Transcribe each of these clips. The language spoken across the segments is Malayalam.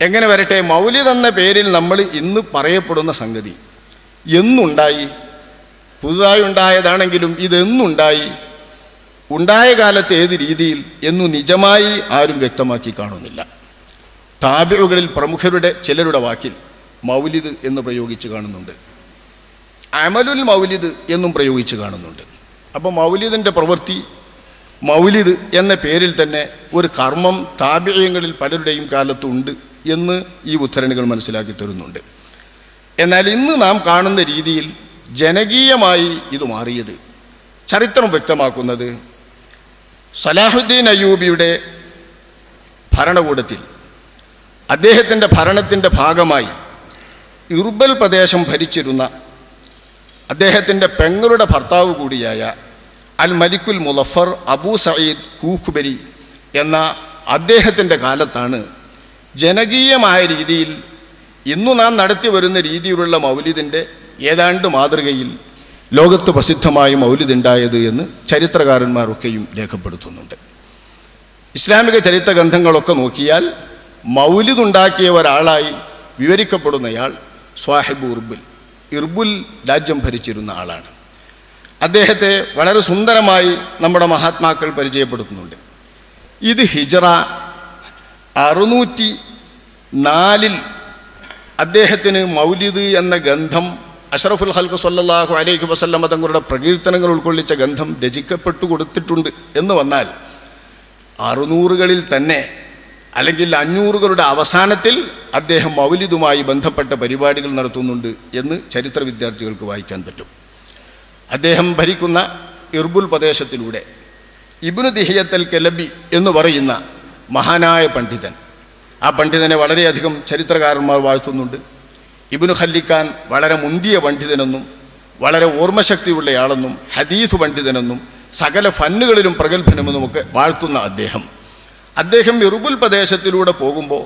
എങ്ങനെ വരട്ടെ? മൗലിദ് എന്ന പേരിൽ നമ്മൾ ഇന്ന് പറയപ്പെടുന്ന സംഗതി. എന്നുണ്ടായി. പുതുതായി ഉണ്ടായതാണെങ്കിലും ഇതെന്നുണ്ടായി ഉണ്ടായ കാലത്ത് ഏത് രീതിയിൽ എന്നു നിജമായി ആരും വ്യക്തമാക്കി കാണുന്നില്ല. താബിഴുകളിൽ പ്രമുഖരുടെ ചിലരുടെ വാക്കിൽ മൗലിദ് എന്ന് പ്രയോഗിച്ച് കാണുന്നുണ്ട്. അമലുൽ മൗലിദ് എന്നും പ്രയോഗിച്ച് കാണുന്നുണ്ട്. അപ്പോൾ മൗലിദിന്റെ പ്രവൃത്തി മൗലിദ് എന്ന പേരിൽ തന്നെ ഒരു കർമ്മം താപിഴയങ്ങളിൽ പലരുടെയും കാലത്തുണ്ട് എന്ന് ഈ ഉദ്ധരണികൾ മനസ്സിലാക്കി തരുന്നുണ്ട്. എന്നാൽ ഇന്ന് നാം കാണുന്ന രീതിയിൽ ജനകീയമായി ഇത് മാറിയത് ചരിത്രം വ്യക്തമാക്കുന്നത് സലാഹുദ്ദീൻ അയ്യൂബിയുടെ ഭരണകൂടത്തിൽ അദ്ദേഹത്തിന്റെ ഭരണത്തിന്റെ ഭാഗമായി ഇർബൽ പ്രദേശം ഭരിച്ചിരുന്ന അദ്ദേഹത്തിന്റെ പെങ്ങളുടെ ഭർത്താവ് കൂടിയായ അൽ മലിക്കുൽ മുലഫർ അബൂ സയ്യിദ് കൂഖുബരി എന്ന അദ്ദേഹത്തിന്റെ കാലത്താണ് ജനകീയമായ രീതിയിൽ ഇന്നു നാം നടത്തി വരുന്ന രീതിയിലുള്ള മൗലിദിന്റെ ഏതാണ്ട് മാതൃകയിൽ ലോകത്ത് പ്രസിദ്ധമായ മൗലിദ് ഉണ്ടായത് എന്ന് ചരിത്രകാരന്മാരൊക്കെയും രേഖപ്പെടുത്തുന്നുണ്ട്. ഇസ്ലാമിക ചരിത്ര ഗ്രന്ഥങ്ങളൊക്കെ നോക്കിയാൽ മൗലിദ് ഉണ്ടാക്കിയ ഒരാളായി വിവരിക്കപ്പെടുന്നയാൾ സ്വാഹിബ് ഇർബുൽ ഇർബുൽ രാജ്യം ഭരിച്ചിരുന്ന ആളാണ്. അദ്ദേഹത്തെ വളരെ സുന്ദരമായി നമ്മുടെ മഹാത്മാക്കൾ പരിചയപ്പെടുത്തുന്നുണ്ട്. ഇത് ഹിജറ അറുന്നൂറ്റി നാലിൽ അദ്ദേഹത്തിന് മൗലിദ് എന്ന ഗന്ധം അഷറഫുൽ ഹൽക്ക് സല്ലാഹു അലൈഹി വസല്ലമ തങ്ങളുടെ പ്രകീർത്തനങ്ങൾ ഉൾക്കൊള്ളിച്ച ഗന്ധം രചിക്കപ്പെട്ടു കൊടുത്തിട്ടുണ്ട് എന്ന് വന്നാൽ അറുന്നൂറുകളിൽ തന്നെ അല്ലെങ്കിൽ അഞ്ഞൂറുകളുടെ അവസാനത്തിൽ അദ്ദേഹം മൗലിദുമായി ബന്ധപ്പെട്ട പരിപാടികൾ നടത്തുന്നുണ്ട് എന്ന് ചരിത്ര വിദ്യാർത്ഥികൾക്ക് വായിക്കാൻ പറ്റും. അദ്ദേഹം ഭരിക്കുന്ന ഇർബുൽ പ്രദേശത്തിലൂടെ ഇബ്നു ദിഹിയത്തൽ കെലബി എന്ന് പറയുന്ന മഹാനായ പണ്ഡിതൻ. ആ പണ്ഡിതനെ വളരെയധികം ചരിത്രകാരന്മാർ വാഴ്ത്തുന്നുണ്ട്. ഇബ്നു ഖല്ലിക്കാൻ വളരെ മുന്തിയ പണ്ഡിതനെന്നും വളരെ ഓർമ്മശക്തിയുള്ളയാളെന്നും ഹദീസ് പണ്ഡിതനെന്നും സകല ഫന്നുകളിലും പ്രഗത്ഭനുമെന്നുമൊക്കെ വാഴ്ത്തുന്ന അദ്ദേഹം. അദ്ദേഹം ഇറുബുൽ പ്രദേശത്തിലൂടെ പോകുമ്പോൾ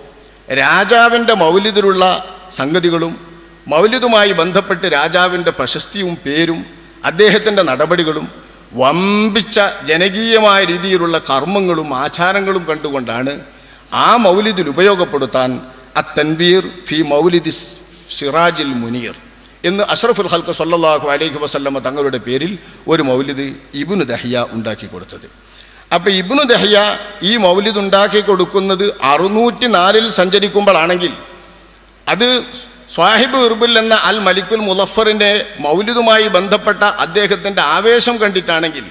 രാജാവിന്റെ മൗലിദിലുള്ള സംഗതികളും മൗലിദുമായി ബന്ധപ്പെട്ട് രാജാവിന്റെ പ്രശസ്തിയും പേരും അദ്ദേഹത്തിന്റെ നടപടികളും വമ്പിച്ച ജനകീയമായ രീതിയിലുള്ള കർമ്മങ്ങളും ആചാരങ്ങളും കണ്ടുകൊണ്ടാണ് ആ മൗലിദിൽ ഉപയോഗപ്പെടുത്താൻ അത്തൻവീർ ഫി മൗലിദി സിറാജിൽ മുനീർ എന്ന് അഷ്റഫുൽ ഹൽക്ക് സല്ലാഹു അലൈഹി വസല്ലമ്മ തങ്ങളുടെ പേരിൽ ഒരു മൗലിദ് ഇബുനു ദഹിയ ഉണ്ടാക്കി കൊടുത്തത്. അപ്പോൾ ഇബ്നു ദഹ്യ ഈ മൗലിദ് ഉണ്ടാക്കി കൊടുക്കുന്നത് അറുന്നൂറ്റി നാലിൽ സഞ്ചരിക്കുമ്പോഴാണെങ്കിൽ അത് സ്വാഹിബ് ഇർബുൽ എന്ന അൽ മലിക്കുൽ മുലഫറിന്റെ മൗലിദുമായി ബന്ധപ്പെട്ട അദ്ദേഹത്തിന്റെ ആവേശം കണ്ടിട്ടാണെങ്കിൽ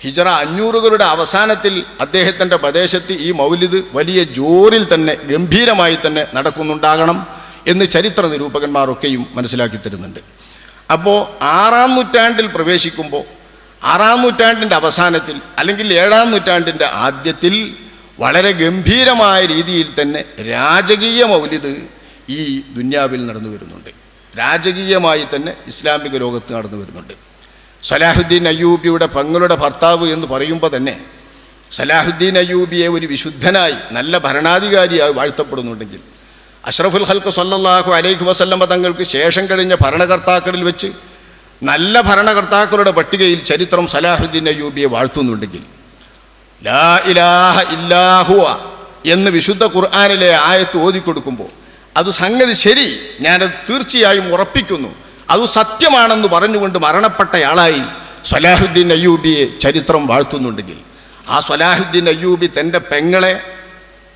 ഹിജറ അഞ്ഞൂറുകളുടെ അവസാനത്തിൽ അദ്ദേഹത്തിന്റെ പ്രദേശത്ത് ഈ മൗലിദ് വലിയ ജോറിൽ തന്നെ ഗംഭീരമായി തന്നെ നടക്കുന്നുണ്ടാകണം എന്ന് ചരിത്ര നിരൂപകന്മാരൊക്കെയും മനസ്സിലാക്കി തരുന്നുണ്ട്. അപ്പോൾ ആറാം നൂറ്റാണ്ടിൽ പ്രവേശിക്കുമ്പോൾ ആറാം നൂറ്റാണ്ടിന്റെ അവസാനത്തിൽ അല്ലെങ്കിൽ ഏഴാം നൂറ്റാണ്ടിന്റെ ആദ്യത്തിൽ വളരെ ഗംഭീരമായ രീതിയിൽ തന്നെ രാജകീയ മൗലിദ് ഈ ദുന്യാവിൽ നടന്നു വരുന്നുണ്ട്. രാജകീയമായി തന്നെ ഇസ്ലാമിക ലോകത്ത് നടന്നു വരുന്നുണ്ട്. സലാഹുദ്ദീൻ അയ്യൂബിയുടെ പങ്ങളുടെ ഭർത്താവ് എന്ന് പറയുമ്പോൾ തന്നെ സലാഹുദ്ദീൻ അയ്യൂബിയെ ഒരു വിശുദ്ധനായി നല്ല ഭരണാധികാരിയായി വാഴ്ത്തപ്പെടുന്നുണ്ടെങ്കിൽ അഷ്റഫുൽ ഹൽക്ക് സല്ലാഹു അലൈഹി വസല്ലമ തങ്ങൾക്ക് ശേഷം കഴിഞ്ഞ ഭരണകർത്താക്കളിൽ വെച്ച് നല്ല ഭരണകർത്താക്കളുടെ പട്ടികയിൽ ചരിത്രം സലാഹുദ്ദീൻ അയ്യൂബിയെ വാഴ്ത്തുന്നുണ്ടെങ്കിൽ ലാ ഇലാഹ ഇല്ലാഹുവ എന്ന് വിശുദ്ധ ഖുർആാനിലെ ആയത്ത് ഓതിക്കൊടുക്കുമ്പോൾ അത് സംഗതി ശരി. ഞാനത് തീർച്ചയായും ഉറപ്പിക്കുന്നു. അത് സത്യമാണെന്ന് പറഞ്ഞുകൊണ്ട് മരണപ്പെട്ടയാളായി സലാഹുദ്ദീൻ അയ്യൂബിയെ ചരിത്രം വാഴ്ത്തുന്നുണ്ടെങ്കിൽ ആ സലാഹുദ്ദീൻ അയ്യൂബി തന്റെ പെങ്ങളെ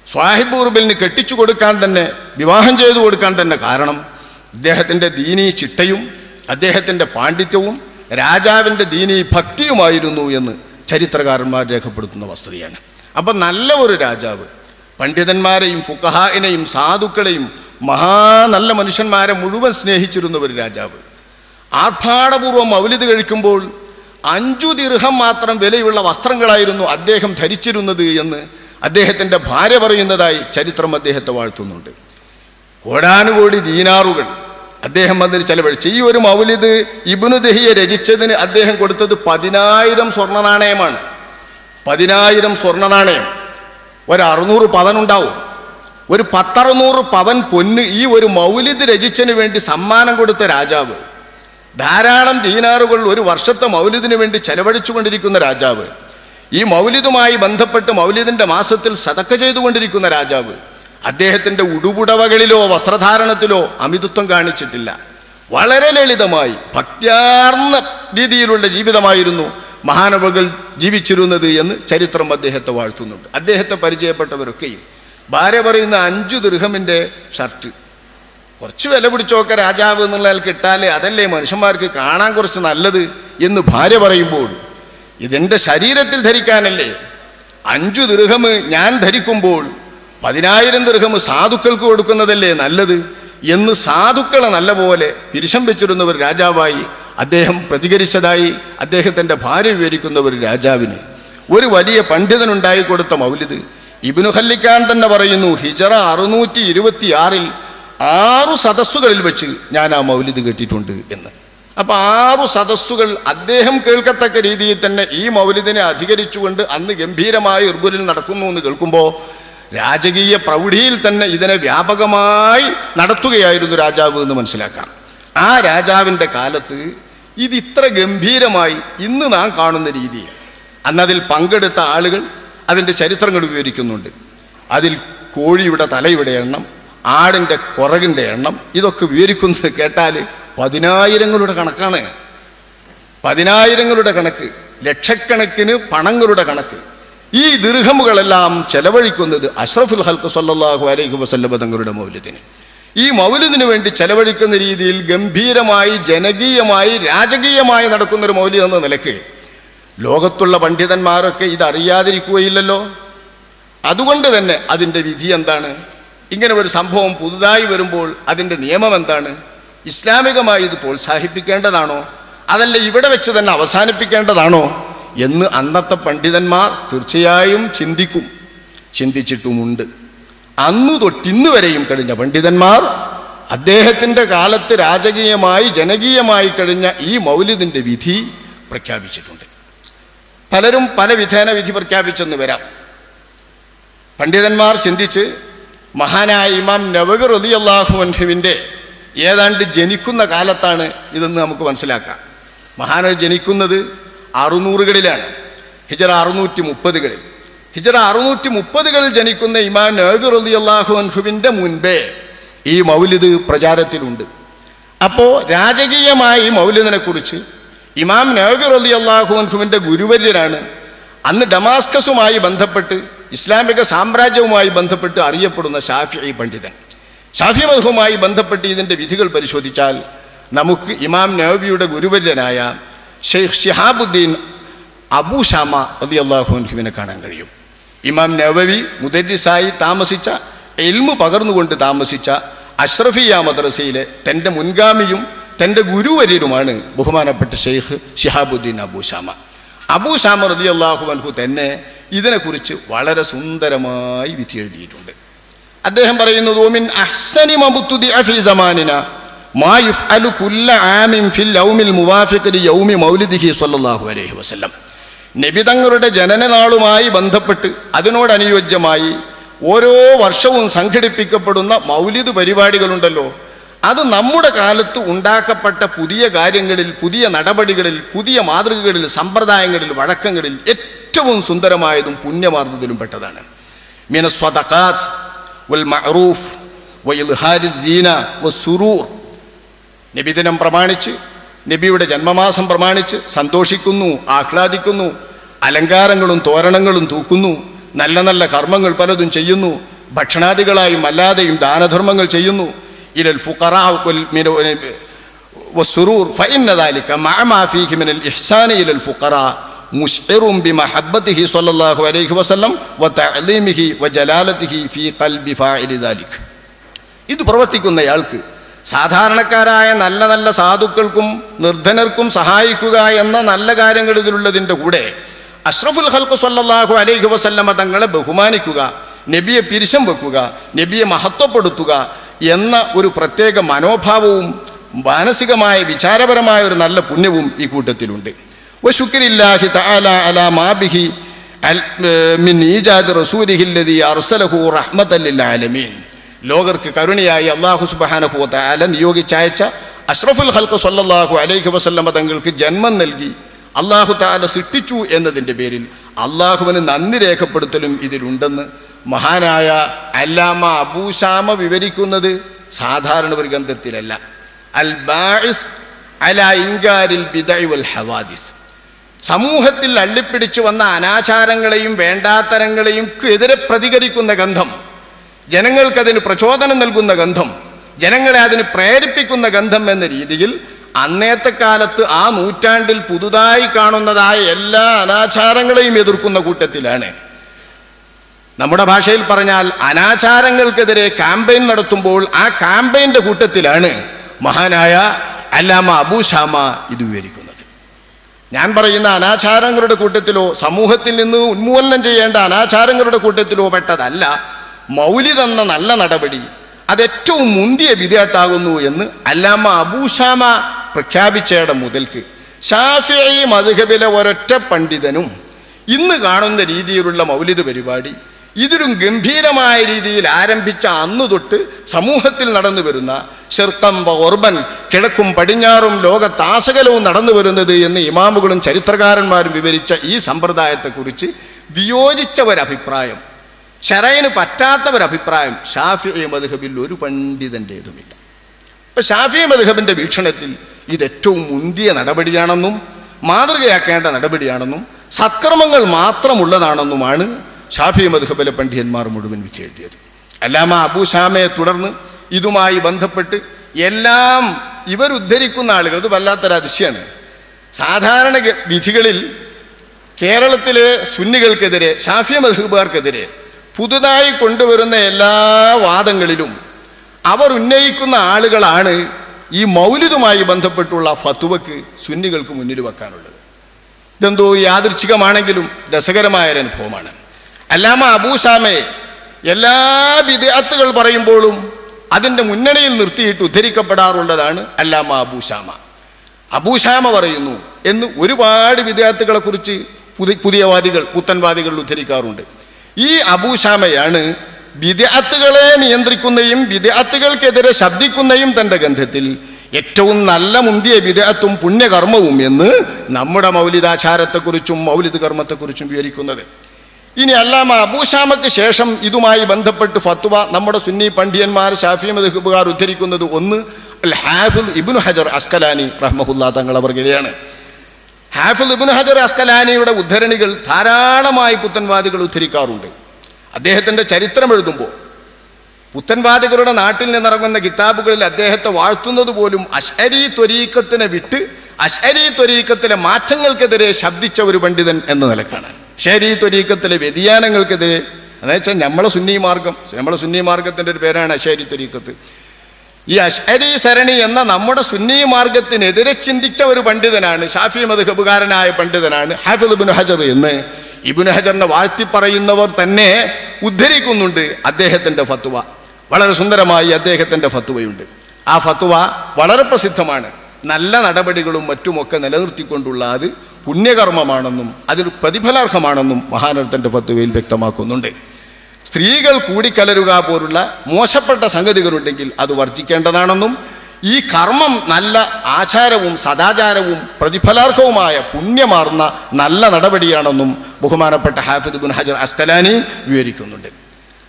സ്വാഹിബ് ഉർബിലിന് കെട്ടിച്ചു കൊടുക്കാൻ തന്നെ വിവാഹം ചെയ്തു കൊടുക്കാൻ തന്നെ കാരണം അദ്ദേഹത്തിന്റെ ദീനീ ചിട്ടയും അദ്ദേഹത്തിന്റെ പാണ്ഡിത്യവും രാജാവിന്റെ ദീനീ ഭക്തിയുമായിരുന്നു എന്ന് ചരിത്രകാരന്മാർ രേഖപ്പെടുത്തുന്ന വസ്തുതയാണ്. അപ്പം നല്ല ഒരു രാജാവ് പണ്ഡിതന്മാരെയും ഫുക്കഹായിനെയും സാധുക്കളെയും മഹാ നല്ല മനുഷ്യന്മാരെ മുഴുവൻ സ്നേഹിച്ചിരുന്ന ഒരു രാജാവ്. ആർഭാടപൂർവം മൗലിത് കഴിക്കുമ്പോൾ അഞ്ചു ദീർഘം മാത്രം വിലയുള്ള വസ്ത്രങ്ങളായിരുന്നു അദ്ദേഹം ധരിച്ചിരുന്നത് എന്ന് അദ്ദേഹത്തിന്റെ ഭാര്യ പറയുന്നതായി ചരിത്രം അദ്ദേഹത്തെ വാഴ്ത്തുന്നുണ്ട്. കോടാനുകോടി ദീനാറുകൾ അദ്ദേഹം അതിന് ചെലവഴിച്ചു. ഈ ഒരു മൗലിദ് ഇബുനു ദഹിയെ രചിച്ചതിന് അദ്ദേഹം കൊടുത്തത് പതിനായിരം സ്വർണ നാണയമാണ് പതിനായിരം സ്വർണ നാണയം ഒരു അറുന്നൂറ് ഒരു പത്തറുന്നൂറ് പവൻ പൊന്ന് ഈ ഒരു മൗലിദ് രചിച്ചതിന് വേണ്ടി സമ്മാനം കൊടുത്ത രാജാവ്. ധാരാളം ദീനാറുകൾ ഒരു വർഷത്തെ മൗലിദിന് വേണ്ടി ചെലവഴിച്ചുകൊണ്ടിരിക്കുന്ന രാജാവ്. ഈ മൗലിദുമായി ബന്ധപ്പെട്ട് മൗലിദിന്റെ മാസത്തിൽ സതക്ക ചെയ്തുകൊണ്ടിരിക്കുന്ന രാജാവ്. അദ്ദേഹത്തിന്റെ ഉടുപുടവകളിലോ വസ്ത്രധാരണത്തിലോ അമിതത്വം കാണിച്ചിട്ടില്ല. വളരെ ലളിതമായി ഭക്ത്യാർന്ന രീതിയിലുള്ള ജീവിതമായിരുന്നു മഹാനവകൾ ജീവിച്ചിരുന്നത് എന്ന് ചരിത്രം അദ്ദേഹത്തെ വാഴ്ത്തുന്നുണ്ട്. അദ്ദേഹത്തെ പരിചയപ്പെട്ടവരൊക്കെയും ഭാര്യ പറയുന്ന അഞ്ചു ദൃഹമിന്റെ ഷർട്ട്. കുറച്ച് വില പിടിച്ചോക്കെ രാജാവ് എന്നുള്ള കിട്ടാലേ അതല്ലേ മനുഷ്യന്മാർക്ക് കാണാൻ കുറച്ച് നല്ലത് എന്ന് ഭാര്യ പറയുമ്പോൾ ഇതെന്റെ ശരീരത്തിൽ ധരിക്കാനല്ലേ? അഞ്ചു ദൃഹം ഞാൻ ധരിക്കുമ്പോൾ പതിനായിരം ദൃഹം സാധുക്കൾക്ക് കൊടുക്കുന്നതല്ലേ നല്ലത്? എന്ന് സാധുക്കളെ നല്ല പോലെ പിരിശം വെച്ചിരുന്ന ഒരു രാജാവായി അദ്ദേഹം പ്രതികരിച്ചതായി അദ്ദേഹത്തിന്റെ ഭാര്യ വിവരിക്കുന്ന ഒരു രാജാവിന്. ഒരു വലിയ പണ്ഡിതനുണ്ടായി കൊടുത്ത മൗലിദ് ഇബിനു ഹല്ലിക്കാൻ തന്നെ പറയുന്നു ഹിജറ അറുന്നൂറ്റി ഇരുപത്തിയാറിൽ ആറു സദസ്സുകളിൽ വെച്ച് ഞാൻ ആ മൗലിദ് കേട്ടിട്ടുണ്ട് എന്ന്. അപ്പൊ ആറു സദസ്സുകൾ അദ്ദേഹം കേൾക്കത്തക്ക രീതിയിൽ തന്നെ ഈ മൗലിദിനെ അധികരിച്ചുകൊണ്ട് അന്ന് ഗംഭീരമായ ഉർബുലിൽ നടക്കുന്നു എന്ന് കേൾക്കുമ്പോൾ രാജകീയ പ്രൗഢിയിൽ തന്നെ ഇതിനെ വ്യാപകമായി നടത്തുകയായിരുന്നു രാജാവ് എന്ന് മനസ്സിലാക്കാം. ആ രാജാവിന്റെ കാലത്ത് ഇത് ഇത്ര ഗംഭീരമായി ഇന്ന് നാം കാണുന്ന രീതിയിൽ അന്നതിൽ പങ്കെടുത്ത ആളുകൾ അതിന്റെ ചരിത്രങ്ങൾ വിവരിക്കുന്നുണ്ട്. അതിൽ കോഴിയുടെ തലയുടെ എണ്ണം ആടിന്റെ കുറകിന്റെ എണ്ണം ഇതൊക്കെ വിവരിക്കുന്നത് കേട്ടാൽ പതിനായിരങ്ങളുടെ കണക്കാണ്. പതിനായിരങ്ങളുടെ കണക്ക് ലക്ഷക്കണക്കിന് പണങ്ങളുടെ കണക്ക്. ഈ ദീർഘമുകളെല്ലാം ചെലവഴിക്കുന്നത് അഷ്റഫുൽ ഹൽക്ക് സല്ലാഹു അലൈഹി വസല്ലം തങ്ങളുടെ മൗല്യത്തിന് ഈ മൗലിദിന് വേണ്ടി ചെലവഴിക്കുന്ന രീതിയിൽ ഗംഭീരമായി ജനകീയമായി രാജകീയമായി നടക്കുന്ന ഒരു മൗല്യം എന്ന നിലയ്ക്ക് ലോകത്തുള്ള പണ്ഡിതന്മാരൊക്കെ ഇതറിയാതിരിക്കുകയില്ലല്ലോ. അതുകൊണ്ട് തന്നെ അതിന്റെ വിധി എന്താണ്? ഇങ്ങനെ ഒരു സംഭവം പുതുതായി വരുമ്പോൾ അതിന്റെ നിയമം എന്താണ്? ഇസ്ലാമികമായി ഇത് പ്രോത്സാഹിപ്പിക്കേണ്ടതാണോ? അതല്ല ഇവിടെ വെച്ച് തന്നെ അവസാനിപ്പിക്കേണ്ടതാണോ? എന്ന് അന്നത്തെ പണ്ഡിതന്മാർ തീർച്ചയായും ചിന്തിക്കും ചിന്തിച്ചിട്ടുമുണ്ട്. അന്ന് തൊട്ടിന്ന് വരെയും കഴിഞ്ഞ പണ്ഡിതന്മാർ അദ്ദേഹത്തിന്റെ കാലത്ത് രാജകീയമായി ജനകീയമായി കഴിഞ്ഞ ഈ മൗലിദിന്റെ വിധി പ്രഖ്യാപിച്ചിട്ടുണ്ട്. പലരും പല വിധേന വിധി പ്രഖ്യാപിച്ചെന്ന് വരാം. പണ്ഡിതന്മാർ ചിന്തിച്ച് മഹാനായ ഇമാം നവഗർ അലി അള്ളാഹു അൻഹുവിന്റെ ഏതാണ്ട് ജനിക്കുന്ന കാലത്താണ് ഇതെന്ന് നമുക്ക് മനസ്സിലാക്കാം. മഹാന ജനിക്കുന്നത് അറുന്നൂറുകളിലാണ്. ഹിജറ അറുന്നൂറ്റി മുപ്പതുകളിൽ ഹിജറ അറുന്നൂറ്റി മുപ്പതുകളിൽ ജനിക്കുന്ന ഇമാം നവഗർ അലി അള്ളാഹു അൻഹുവിന്റെ മുൻപേ ഈ മൗലിദ് പ്രചാരത്തിലുണ്ട്. അപ്പോൾ രാജകീയമായി ഈ മൗലിദിനെ കുറിച്ച് ഇമാം നവവി റലി അള്ളാഹു അൻഹുവിന്റെ ഗുരുവര്യനാണ്. അന്ന് ഡമാസ്കസുമായി ബന്ധപ്പെട്ട് ഇസ്ലാമിക സാമ്രാജ്യവുമായി ബന്ധപ്പെട്ട് അറിയപ്പെടുന്ന ഷാഫി പണ്ഡിതൻ. ഷാഫി മധുവുമായി ബന്ധപ്പെട്ട് ഇതിന്റെ വിധികൾ പരിശോധിച്ചാൽ നമുക്ക് ഇമാം നവബിയുടെ ഗുരുവര്യനായ ഷെയ്ഖ് ഷിഹാബുദ്ദീൻ അബു ഷാമ അതി അള്ളാഹുവിനെ കാണാൻ കഴിയും. ഇമാം നവവി മുദരിസായി താമസിച്ച എൽമു പകർന്നുകൊണ്ട് താമസിച്ച അഷ്റഫിയ മദ്രസയിലെ തന്റെ മുൻഗാമിയും തന്റെ ഗുരുവര്യരുമാണ് ബഹുമാനപ്പെട്ട ഷെയ്ഖ് ഷിഹാബുദ്ദീൻ അബൂഷാമ അബൂഷാമ അബൂ റതി അള്ളാഹു അൻഹു തന്നെ ഇതിനെക്കുറിച്ച് വളരെ സുന്ദരമായി വിധി എഴുതിയിട്ടുണ്ട്. അദ്ദേഹം പറയുന്നത് ഓമിൻ അഹ്സനി മബുത്തുദി അഫി സമാനിന മാ യുഫ്അലു കുല്ല ആമിൻ ഫിൽ ഔമിൽ മുവാഫിഖ് യൗമി മൗലിദിഹി സ്വല്ലല്ലാഹു അലൈഹി വസല്ലം. നബിതങ്ങളുടെ ജനനനാളുമായി ബന്ധപ്പെട്ട് അതിനോടനുയോജ്യമായി ഓരോ വർഷവും സംഘടിപ്പിക്കപ്പെടുന്ന മൗലിദ് പരിപാടികളുണ്ടല്ലോ അത് നമ്മുടെ കാലത്ത് ഉണ്ടാക്കപ്പെട്ട പുതിയ കാര്യങ്ങളിൽ പുതിയ നടപടികളിൽ പുതിയ മാതൃകകളിൽ സമ്പ്രദായങ്ങളിൽ വഴക്കങ്ങളിൽ ഏറ്റവും സുന്ദരമായതും പുണ്യമാർന്നതിലും പെട്ടതാണ്. മിന സ്വതഖാത്ത് വൽ മഅറൂഫ് വഇൽഹാരി സീന സുറൂർ. നബിദിനം പ്രമാണിച്ച് നബിയുടെ ജന്മമാസം പ്രമാണിച്ച് സന്തോഷിക്കുന്നു ആഹ്ലാദിക്കുന്നു അലങ്കാരങ്ങളും തോരണങ്ങളും തൂക്കുന്നു നല്ല നല്ല കർമ്മങ്ങൾ പലതും ചെയ്യുന്നു ഭക്ഷണാദികളായും അല്ലാതെയും ദാനധർമ്മങ്ങൾ ചെയ്യുന്നു ഇലൽ ഫുഖറാ വൽ മിന- والسرور فإن ذلك مع ما فيه من الإحسان إلى الفقراء مشعر بمحبته صلى الله عليه وسلم وتعظيمه وجلالته في قلب فاعل ذلك ഇത് പ്രവർത്തിക്കുന്നയാൾക്ക് സാധാരണക്കാരായ നല്ല നല്ല സാധുക്കൾക്കും നിർധനർക്കും സഹായിക്കുക എന്ന നല്ല കാര്യങ്ങൾ ഇതിലുള്ളതിൻ്റെ കൂടെ അഷ്റഫുൽ ഹൽക്ക് സല്ലല്ലാഹു അലൈഹി വസല്ലമ തങ്ങളെ ബഹുമാനിക്കുക നബിയെ പിരിശം വെക്കുക നബിയെ മഹത്വപ്പെടുത്തുക എന്ന ഒരു പ്രത്യേക മനോഭാവവും മാനസികമായ വിചാരപരമായ ഒരു നല്ല പുണ്യവും ഈ കൂട്ടത്തിലുണ്ട്. വശുക്രില്ലാഹി തആല അലാ മാ ബിഹി അൽ- മിൻ ഈജാദ് റസൂലിഹി അല്ലദീ അർസലഹു റഹ്മത്തൻ ലിൽ ആലമീൻ. ലോകർക്ക് കരുണയായി അള്ളാഹു സുബ്ഹാനഹു തആല നിയോഗിച്ചയച്ച അഷ്റഫുൽ ഹൽക്ക് സല്ലല്ലാഹു അലൈഹി വസല്ലമ തങ്ങൾക്ക് ജന്മം നൽകി അള്ളാഹു താല സൃഷ്ടിച്ചു എന്നതിന്റെ പേരിൽ അള്ളാഹുവിന് നന്ദി രേഖപ്പെടുത്തലും ഇതിലുണ്ടെന്ന് മഹാനായ അല്ലാമ അബൂശാമ വിവരിക്കുന്നത് സാധാരണ ഒരു ഗ്രന്ഥത്തിലല്ല. അൽ ബാഇസ് അല ഇൻകാരിൽ വൽ ഹവാദിസ്. സമൂഹത്തിൽ അള്ളിപ്പിടിച്ചു വന്ന അനാചാരങ്ങളെയും വേണ്ടാത്തരങ്ങളെയും എതിരെ പ്രതികരിക്കുന്ന ഗന്ധം ജനങ്ങൾക്കതിന് പ്രചോദനം നൽകുന്ന ഗന്ധം ജനങ്ങളെ അതിന് പ്രേരിപ്പിക്കുന്ന ഗന്ധം എന്ന രീതിയിൽ അന്നേത്തെ കാലത്ത് ആ നൂറ്റാണ്ടിൽ പുതുതായി കാണുന്നതായ എല്ലാ അനാചാരങ്ങളെയും എതിർക്കുന്ന കൂട്ടത്തിലാണ്. നമ്മുടെ ഭാഷയിൽ പറഞ്ഞാൽ അനാചാരങ്ങൾക്കെതിരെ ക്യാമ്പയിൻ നടത്തുമ്പോൾ ആ ക്യാമ്പയിന്റെ കൂട്ടത്തിലാണ് മഹാനായ അല്ലാമ അബൂഷാമ ഇത് വിവരിക്കുന്നത്. ഞാൻ പറയുന്ന അനാചാരങ്ങളുടെ കൂട്ടത്തിലോ സമൂഹത്തിൽ നിന്ന് ഉന്മൂലനം ചെയ്യേണ്ട അനാചാരങ്ങളുടെ കൂട്ടത്തിലോ പെട്ടതല്ല മൗലിദ് എന്ന നല്ല നടപടി അതേറ്റവും മുന്തിയ വിധേയത്താകുന്നു എന്ന് അല്ലാമ അബൂഷാമ പ്രഖ്യാപിച്ചയുടെ മുതൽക്ക്. ഷാഫിഈ മധുഹബിലെ ഒരൊറ്റ പണ്ഡിതനും ഇന്ന് കാണുന്ന രീതിയിലുള്ള മൗലിദ് പരിപാടി ഇതിലും ഗംഭീരമായ രീതിയിൽ ആരംഭിച്ച അന്നു തൊട്ട് സമൂഹത്തിൽ നടന്നു വരുന്ന ഷെർക്കമ്പ ഒർബൻ കിഴക്കും പടിഞ്ഞാറും ലോകത്താസകലവും നടന്നു വരുന്നത് എന്ന് ഇമാമുകളും ചരിത്രകാരന്മാരും വിവരിച്ച ഈ സമ്പ്രദായത്തെക്കുറിച്ച് വിയോജിച്ച ഒരഭിപ്രായം ഷറയിന് പറ്റാത്ത ഒരഭിപ്രായം ഷാഫി മധുഹബിൽ ഒരു പണ്ഡിതന്റെതുമില്ല ഇപ്പൊ ഷാഫി മധുഹബിന്റെ വീക്ഷണത്തിൽ ഇത് ഏറ്റവും മുന്തിയ നടപടിയാണെന്നും മാതൃകയാക്കേണ്ട നടപടിയാണെന്നും സത്കർമ്മങ്ങൾ മാത്രമുള്ളതാണെന്നുമാണ് ഷാഫി മധുഹബല പണ്ഡിതന്മാർ മുഴുവൻ വിച്ചെഴുതിയത് അല്ലാമ അബൂഷാമയെ തുടർന്ന് ഇതുമായി ബന്ധപ്പെട്ട് എല്ലാം ഇവരുദ്ധരിക്കുന്ന ആളുകൾ ഇത് വല്ലാത്തൊരു അതിശയാണ്. സാധാരണ വിധികളിൽ കേരളത്തിലെ സുന്നികൾക്കെതിരെ ഷാഫി മധുബാർക്കെതിരെ പുതുതായി കൊണ്ടുവരുന്ന എല്ലാ വാദങ്ങളിലും അവർ ഉന്നയിക്കുന്ന ആളുകളാണ് ഈ മൗലിദുമായി ബന്ധപ്പെട്ടുള്ള ഫത്തുവക്ക് സുന്നികൾക്ക് മുന്നിൽ വെക്കാനുള്ളത്. ഇതെന്തോ യാദൃച്ഛികമാണെങ്കിലും രസകരമായ ഒരു അനുഭവമാണ് അല്ലാമ അബൂസാമയെ എല്ലാ വിദ്യാർത്ഥികൾ പറയുമ്പോഴും അതിന്റെ മുന്നണിയിൽ നിർത്തിയിട്ട് ഉദ്ധരിക്കപ്പെടാറുള്ളതാണ് അല്ലാമ അബൂശാമ അബൂശാമ പറയുന്നു എന്ന് ഒരുപാട് വിദ്യാർത്ഥികളെ കുറിച്ച് പുതിയ പുതിയവാദികൾ പുത്തൻവാദികൾ ഉദ്ധരിക്കാറുണ്ട്. ഈ അബൂശാമയാണ് വിദ്യാർത്ഥികളെ നിയന്ത്രിക്കുന്നയും വിദ്യാർത്ഥികൾക്കെതിരെ ശബ്ദിക്കുന്നയും തന്റെ ഗന്ധത്തിൽ ഏറ്റവും നല്ല മുന്തിയ വിദഗ്ധത്തും പുണ്യകർമ്മവും എന്ന് നമ്മുടെ മൗലിദാചാരത്തെക്കുറിച്ചും മൗലിദ് കർമ്മത്തെക്കുറിച്ചും വിവരിക്കുന്നത്. ഇനി അല്ലാമ അബൂഷാമക്ക് ശേഷം ഇതുമായി ബന്ധപ്പെട്ട് ഫത്വ നമ്മുടെ സുന്നി പണ്ഡിയന്മാർ ഷാഫി മദ്ഹബുകാർ ഉദ്ധരിക്കുന്നത് ഒന്ന് അൽ ഹാഫിൽ ഇബ്നു ഹജർ അസ്കലാനി റഹ്മഹുല്ലാ തങ്ങൾ അവർക്കിടെയാണ് ഹാഫിൽ ഇബ്നു ഹജർ അസ്കലാനിയുടെ ഉദ്ധരണികൾ ധാരാളമായി പുത്തൻവാദികൾ ഉദ്ധരിക്കാറുണ്ട്. അദ്ദേഹത്തിന്റെ ചരിത്രം എഴുതുമ്പോൾ പുത്തൻവാദികളുടെ നാട്ടിൽ നിന്നിറങ്ങുന്ന കിതാബുകളിൽ അദ്ദേഹത്തെ വാഴ്ത്തുന്നത് പോലും അഷ്അരി ത്വരീക്കത്തിനെ വിട്ട് അഷ്അരി ത്വരീക്കത്തിലെ മാറ്റങ്ങൾക്കെതിരെ ശബ്ദിച്ച ഒരു പണ്ഡിതൻ എന്ന നിലക്കാണ്. ഷരി ത്വരീക്കത്തിലെ വ്യതിയാനങ്ങൾക്കെതിരെ എന്നുവെച്ചാൽ നമ്മളെ സുന്നി മാർഗം നമ്മളെ സുന്നി മാർഗത്തിന്റെ ഒരു പേരാണ് അഷരി ത്വരീക്കത്ത്. ഈ അഷ്അരി സരണി എന്ന നമ്മുടെ സുന്നി മാർഗത്തിനെതിരെ ചിന്തിച്ച ഒരു പണ്ഡിതനാണ് ഷാഫി മധുഹബുകാരനായ പണ്ഡിതനാണ് ഹാഫിദ് ഇബ്നു ഹജർ എന്ന്. ഇബ്നു ഹജറിനെ വാഴ്ത്തി പറയുന്നവർ തന്നെ ഉദ്ധരിക്കുന്നുണ്ട് അദ്ദേഹത്തിന്റെ ഫത്വ. വളരെ സുന്ദരമായി അദ്ദേഹത്തിന്റെ ഫത്വയുണ്ട്. ആ ഫത്വ വളരെ പ്രസിദ്ധമാണ്. നല്ല നടപടികളും മറ്റുമൊക്കെ നിലനിർത്തിക്കൊണ്ടുള്ള അത് പുണ്യകർമ്മമാണെന്നും അതിൽ പ്രതിഫലാർഹമാണെന്നും മഹാനർത്തന്റെ പദ്ധതിയിൽ വ്യക്തമാക്കുന്നുണ്ട്. സ്ത്രീകൾ കൂടിക്കലരുക പോലുള്ള മോശപ്പെട്ട സംഗതികളുണ്ടെങ്കിൽ അത് വർജിക്കേണ്ടതാണെന്നും ഈ കർമ്മം നല്ല ആചാരവും സദാചാരവും പ്രതിഫലാർഹവുമായ പുണ്യമാർന്ന നല്ല നടപടിയാണെന്നും ബഹുമാനപ്പെട്ട ഹാഫിദ് ബുൻ ഹജർ അസ്തലാനി വിവരിക്കുന്നുണ്ട്.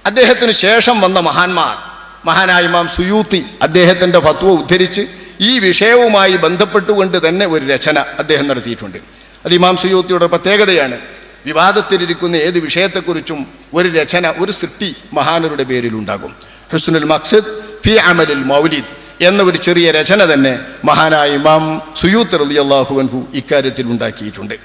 അദ്ദേഹത്തിന് ശേഷം വന്ന മഹാന്മാർ മഹാനായ മാം സുയൂത്തി അദ്ദേഹത്തിന്റെ ഫത്വ ഉദ്ധരിച്ച് ഈ വിഷയവുമായി ബന്ധപ്പെട്ടുകൊണ്ട് തന്നെ ഒരു രചന അദ്ദേഹം നടത്തിയിട്ടുണ്ട്. അത് ഇമാം സുയോത്തിയുടെ പ്രത്യേകതയാണ്. വിവാദത്തിലിരിക്കുന്ന ഏത് വിഷയത്തെക്കുറിച്ചും ഒരു രചന ഒരു സൃഷ്ടി മഹാനരുടെ പേരിലുണ്ടാകും. ഹുസ്നുൽ മക്സദ് ഫി അമലുൽ മൗലിദ് എന്ന ഒരു ചെറിയ രചന തന്നെ മഹാനായ ഇമാം സുയൂത്ത് റളിയല്ലാഹു അൻഹു ഇക്കാര്യത്തിൽ ഉണ്ടാക്കിയിട്ടുണ്ട്.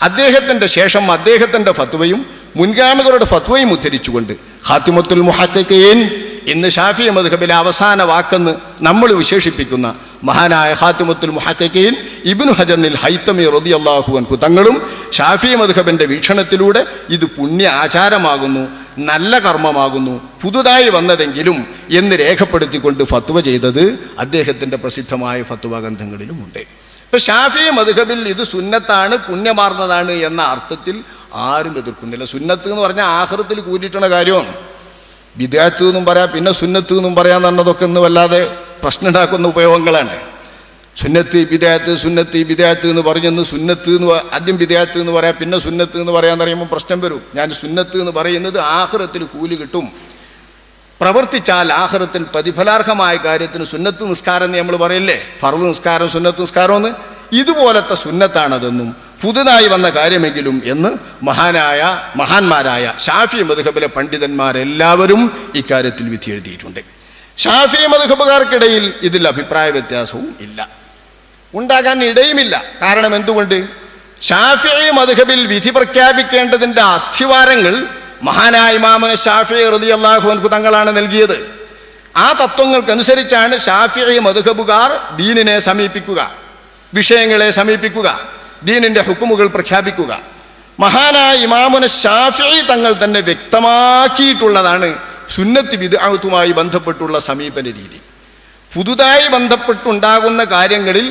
അദ്ദേഹത്തിന്റെ ശേഷം അദ്ദേഹത്തിന്റെ ഫത്വയും മുൻഗാമികളുടെ ഫത്വയും ഉദ്ധരിച്ചുകൊണ്ട് ഹാത്തിമത്തുൽ മുഹത്തക്കീൻ ഇന്ന് ഷാഫി മദ്ഹബിലെ അവസാന വാക്കെന്ന് നമ്മൾ വിശേഷിപ്പിക്കുന്ന മഹാനായ ഹാത്തിമുത്തുൽ മുഹത്തക്കീൻ ഇബ്നു ഹജറിൽ ഹൈത്തമി റളിയല്ലാഹു അൻഹു. തങ്ങളും ഷാഫി മദ്ഹബിന്റെ വീക്ഷണത്തിലൂടെ ഇത് പുണ്യ ആചാരമാകുന്നു നല്ല കർമ്മമാകുന്നു പുതുതായി വന്നതെങ്കിലും എന്ന് രേഖപ്പെടുത്തിക്കൊണ്ട് ഫത്വ ചെയ്തത് അദ്ദേഹത്തിന്റെ പ്രസിദ്ധമായ ഫത്വ ഗ്രന്ഥങ്ങളിലുമുണ്ട്. ഇപ്പൊ ഷാഫി മധുഹബിൽ ഇത് സുന്നത്താണ് പുണ്യമാർന്നതാണ് എന്ന അർത്ഥത്തിൽ ആരും എതിർക്കുന്നില്ല. സുന്നത്ത് എന്ന് പറഞ്ഞാൽ ആഹൃത്തിൽ കൂടിയിട്ടുള്ള കാര്യമാണ്. വിദ്യാർത്ഥി എന്നും പറയാം പിന്നെ സുന്നത്ത് എന്നും പറയാന്ന് പറഞ്ഞതൊക്കെ ഒന്നും വല്ലാതെ പ്രശ്നം ഉണ്ടാക്കുന്ന ഉപയോഗങ്ങളാണ്. സുന്നത്ത് വിദ്യാർത്ഥി സുന്നത്ത് വിദ്യാർത്ഥി എന്ന് പറഞ്ഞെന്ന് സുന്നത്ത് എന്ന് ആദ്യം വിദ്യാർത്ഥി എന്ന് പറയാം പിന്നെ സുന്നത്ത് എന്ന് പറയാന്ന് പറയുമ്പോൾ പ്രശ്നം വരും. ഞാൻ സുന്നത്ത് എന്ന് പറയുന്നത് ആഹ്റത്തിൽ കൂലി കിട്ടും. പ്രവർത്തിച്ചാൽ ആഹ്റത്തിൽ പ്രതിഫലാർഹമായ കാര്യത്തിന് സുന്നത്ത് നിസ്കാരം എന്ന് നമ്മൾ പറയില്ലേ? ഫർവ് നിസ്കാരം സുന്നത്ത് നിസ്കാരം എന്ന് ഇതുപോലത്തെ സുന്നത്താണതെന്നും പുതുതായി വന്ന കാര്യമെങ്കിലും എന്ന് മഹാനായ മഹാന്മാരായ ഷാഫി മധുഹബിലെ പണ്ഡിതന്മാരെല്ലാവരും ഇക്കാര്യത്തിൽ വിധി എഴുതിയിട്ടുണ്ട്. ഷാഫി മധുഹബുകാർക്കിടയിൽ ഇതിൽ അഭിപ്രായ വ്യത്യാസവും ഇല്ല. ഉണ്ടാകാൻ ഇടയുമില്ല. കാരണം എന്തുകൊണ്ട്? ഷാഫി മധുഹബിൽ വിധി പ്രഖ്യാപിക്കേണ്ടതിന്റെ അസ്ഥിവാരങ്ങൾ മഹാനായ ഇമാമ ഷാഫി റതി അള്ളാഹുൻകു തങ്ങളാണ് നൽകിയത്. ആ തത്വങ്ങൾക്കനുസരിച്ചാണ് ഷാഫി മധുഹബുകാർ ദീനിനെ സമീപിക്കുക വിഷയങ്ങളെ സമീപിക്കുക. ദീനിന്റെ ഹുക്കുമുകൾ പ്രഖ്യാപിക്കുക. മഹാനായ ഇമാമുന ഷാഫി തങ്ങൾ തന്നെ വ്യക്തമാക്കിയിട്ടുള്ളതാണ് സുന്നത്തി വിദാഹത്തുമായി ബന്ധപ്പെട്ടുള്ള സമീപന രീതി. പുതുതായി ബന്ധപ്പെട്ടുണ്ടാകുന്ന കാര്യങ്ങളിൽ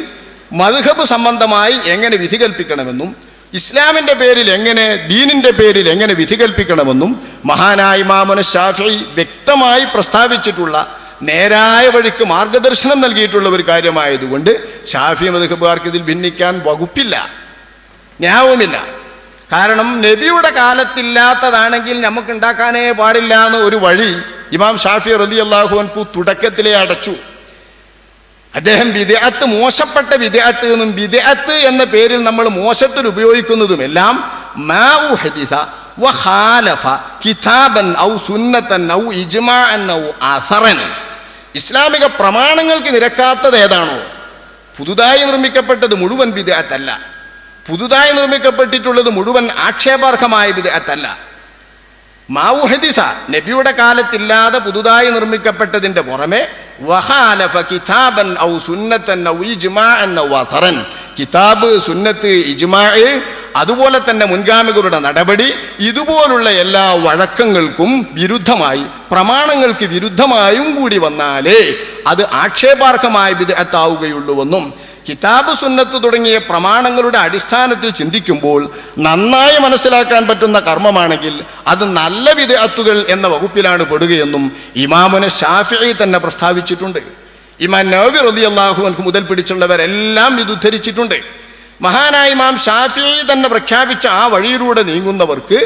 മധുഹബ് സംബന്ധമായി എങ്ങനെ വിധി കൽപ്പിക്കണമെന്നും ഇസ്ലാമിന്റെ പേരിൽ എങ്ങനെ ദീനിന്റെ പേരിൽ എങ്ങനെ വിധി കൽപ്പിക്കണമെന്നും മഹാനായ ഇമാമുന ഷാഫി വ്യക്തമായി പ്രസ്താവിച്ചിട്ടുള്ള നേരായ വഴിക്ക് മാർഗദർശനം നൽകിയിട്ടുള്ള ഒരു കാര്യമായതുകൊണ്ട് ഷാഫി മധുഹബുകാർക്ക് ഇതിൽ ഭിന്നിക്കാൻ വകുപ്പില്ല. ന്യായവുമില്ല കാരണം നബിയുടെ കാലത്തില്ലാത്തതാണെങ്കിൽ നമുക്ക് ഉണ്ടാക്കാനേ പാടില്ല എന്ന് ഒരു വഴി ഇമാം ഷാഫി റലി അള്ളാഹുവൻകു തുടക്കത്തിലേ അടച്ചു. അദ്ദേഹം വിദേഹത്ത് മോശപ്പെട്ട വിദേഹത്ത് എന്നും വിദേഹത്ത് എന്ന പേരിൽ നമ്മൾ മോശത്തിൽ ഉപയോഗിക്കുന്നതുമെല്ലാം മാവു ഹദീസ കിതാബൻ ഔ ഔ ഔ ഇസ്ലാമിക പ്രമാണങ്ങൾക്ക് നിരക്കാത്തത് ഏതാണോ? പുതുതായി നിർമ്മിക്കപ്പെട്ടത് മുഴുവൻ വിദേഹത്തല്ല പുതുതായി നിർമ്മിക്കപ്പെട്ടിട്ടുള്ളത് മുഴുവൻ ആക്ഷേപാർഹമായ വിദേഹത്തല്ല മാവു ഹദീസ നബിയുടെ കാലത്തില്ലാതെ പുതുതായി നിർമ്മിക്കപ്പെട്ടതിന്റെ പുറമെ കിതാബൻ ഔ കിതാബ് സുന്നത്ത് ഇജ്മാ അതുപോലെ തന്നെ മുൻഗാമികളുടെ നടപടി ഇതുപോലുള്ള എല്ലാ വഴക്കങ്ങൾക്കും വിരുദ്ധമായി പ്രമാണങ്ങൾക്ക് വിരുദ്ധമായും കൂടി വന്നാലേ അത് ആക്ഷേപാർഹമായ വിദഗ്ധാവുകയുള്ളൂവെന്നും കിതാബ് സുന്നത്ത് തുടങ്ങിയ പ്രമാണങ്ങളുടെ അടിസ്ഥാനത്തിൽ ചിന്തിക്കുമ്പോൾ നന്നായി മനസ്സിലാക്കാൻ പറ്റുന്ന കർമ്മമാണെങ്കിൽ അത് നല്ല വിധത്തുകൾ എന്ന വകുപ്പിലാണ് പെടുകയെന്നും ഇമാമുനെ ഷാഫി തന്നെ പ്രസ്താവിച്ചിട്ടുണ്ട്. ഇമാൻ നവി റലി അള്ളാഹുവിന് മുതൽ പിടിച്ചുള്ളവരെല്ലാം ഇത് ഉദ്ധരിച്ചിട്ടുണ്ട് മഹാനായ ഇമാം ഷാഫി തന്നെ പ്രഖ്യാപിച്ച ആ വഴിയിലൂടെ നീങ്ങുന്നവർക്ക്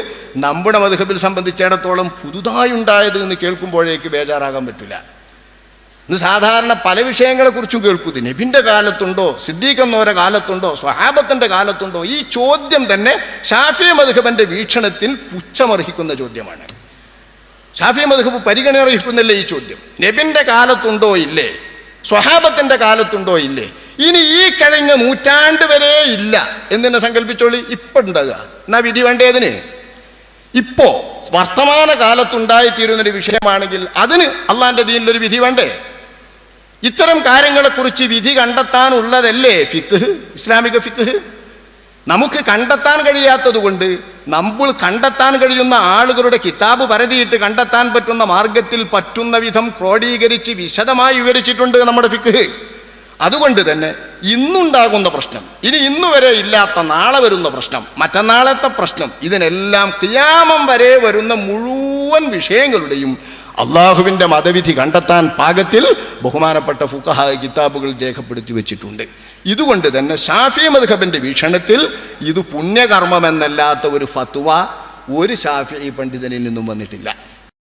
നമ്മുടെ മധുഹബിൽ സംബന്ധിച്ചിടത്തോളം പുതുതായി ഉണ്ടായത് എന്ന് കേൾക്കുമ്പോഴേക്ക് ബേജാറാകാൻ പറ്റില്ല. ഇന്ന് സാധാരണ പല വിഷയങ്ങളെ കുറിച്ചും കേൾക്കുന്നത് നബിന്റെ കാലത്തുണ്ടോ സിദ്ദീഖ് കാലത്തുണ്ടോ സ്വഹാബത്തിന്റെ കാലത്തുണ്ടോ? ഈ ചോദ്യം തന്നെ ഷാഫി മധുഹബന്റെ വീക്ഷണത്തിൽ പുച്ഛമർഹിക്കുന്ന ചോദ്യമാണ്. ഷാഫി മധുഹബ് പരിഗണന അർഹിക്കുന്നില്ല ഈ ചോദ്യം? നബിന്റെ കാലത്തുണ്ടോ ഇല്ലേ? സ്വഹാബത്തിന്റെ കാലത്തുണ്ടോ ഇല്ലേ? ഇനി ഈ കഴിഞ്ഞ നൂറ്റാണ്ട് വരെ ഇല്ല എന്തിനെ സങ്കല്പിച്ചോളി. ഇപ്പൊ ഉണ്ടാകുക. എന്നാ വിധി വേണ്ടതിന് ഇപ്പോ വർത്തമാന കാലത്തുണ്ടായിത്തീരുന്നൊരു വിഷയമാണെങ്കിൽ അതിന് അള്ളാന്റെ ദീനിലൊരു വിധി വേണ്ടേ? ഇത്തരം കാര്യങ്ങളെക്കുറിച്ച് വിധി കണ്ടെത്താനുള്ളതല്ലേ ഫിത്ത് ഇസ്ലാമിക ഫിത്ത് നമുക്ക് കണ്ടെത്താൻ കഴിയാത്തത് കൊണ്ട് നമ്മൾ കണ്ടെത്താൻ കഴിയുന്ന ആളുകളുടെ കിതാബ് പരതിയിട്ട് കണ്ടെത്താൻ പറ്റുന്ന മാർഗത്തിൽ പറ്റുന്ന വിധം ക്രോഡീകരിച്ച് വിശദമായി വിവരിച്ചിട്ടുണ്ട് നമ്മുടെ ഫിക്ക് അതുകൊണ്ട് തന്നെ ഇന്നുണ്ടാകുന്ന പ്രശ്നം ഇനി ഇന്നു വരെ ഇല്ലാത്ത നാളെ വരുന്ന പ്രശ്നം മറ്റന്നാളത്തെ പ്രശ്നം ഇതിനെല്ലാം ക്രിയാമം വരെ വരുന്ന മുഴുവൻ വിഷയങ്ങളുടെയും അള്ളാഹുവിന്റെ മതവിധി കണ്ടെത്താൻ പാകത്തിൽ ബഹുമാനപ്പെട്ട ഫുഖഹ കിതാബുകൾ രേഖപ്പെടുത്തി വെച്ചിട്ടുണ്ട്. ഇതുകൊണ്ട് തന്നെ ഷാഫി മധുഹബിന്റെ വീക്ഷണത്തിൽ ഇത് പുണ്യകർമ്മമെന്നല്ലാത്ത ഒരു ഫത്വ ഒരു ഷാഫി പണ്ഡിതനിൽ നിന്നും വന്നിട്ടില്ല.